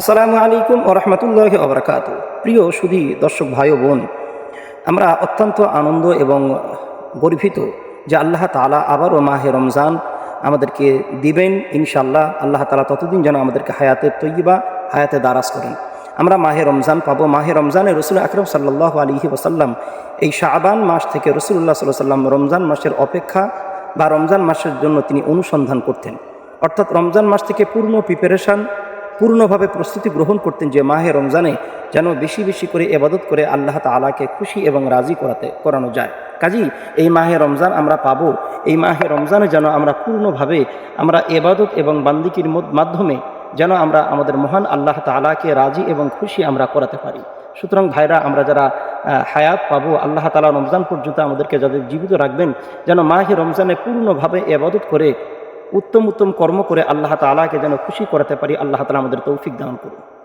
আসসালামু আলাইকুম ওরহমতুল্লাহ ওবরাকাত প্রিয় সুধী দর্শক ভাই বোন, আমরা অত্যন্ত আনন্দ এবং গর্বিত যে আল্লাহ তালা আবারও মাহে রমজান আমাদেরকে দিবেন ইনশাল্লাহ আল্লাহ তালা ততদিন যেন আমাদেরকে হায়াতের তৈবা হায়াতে দারাজ করেন। আমরা মাহে রমজান পাবো, মাহে রমজানে রসুল আকরম সাল্লাহ আলহি ওসাল্লাম এই শাহবান মাস থেকে রসুল্লাহ সাল্লাহ সাল্লাম রমজান মাসের অপেক্ষা বা রমজান মাসের জন্য তিনি অনুসন্ধান করতেন। অর্থাৎ রমজান মাস থেকে পূর্ণ প্রিপারেশান পূর্ণভাবে প্রস্তুতি গ্রহণ করতেন যে মাহে রমজানে যেন বেশি বেশি করে এবাদত করে আল্লাহ তালাকে খুশি এবং রাজি করাতে, করানো যায়। কাজী এই মাহে রমজান আমরা পাবো, এই মাহে রমজানে যেন আমরা পূর্ণভাবে আমরা এবাদত এবং বান্দিকির মাধ্যমে যেন আমরা আমাদের মহান আল্লাহ তালাকে রাজি এবং খুশি আমরা করাতে পারি। সুতরাং ভাইরা, আমরা যারা হায়াত পাবো, আল্লাহ তালা রমজান পর্যন্ত আমাদেরকে যাদের জীবিত রাখবেন, যেন মাহে রমজানে পূর্ণভাবে এবাদত করে উত্তম উত্তম কর্ম করে আল্লাহ তালাকে যেন খুশি করাতে পারি, আল্লাহ তালা আমাদের তৌফিক দান করুন।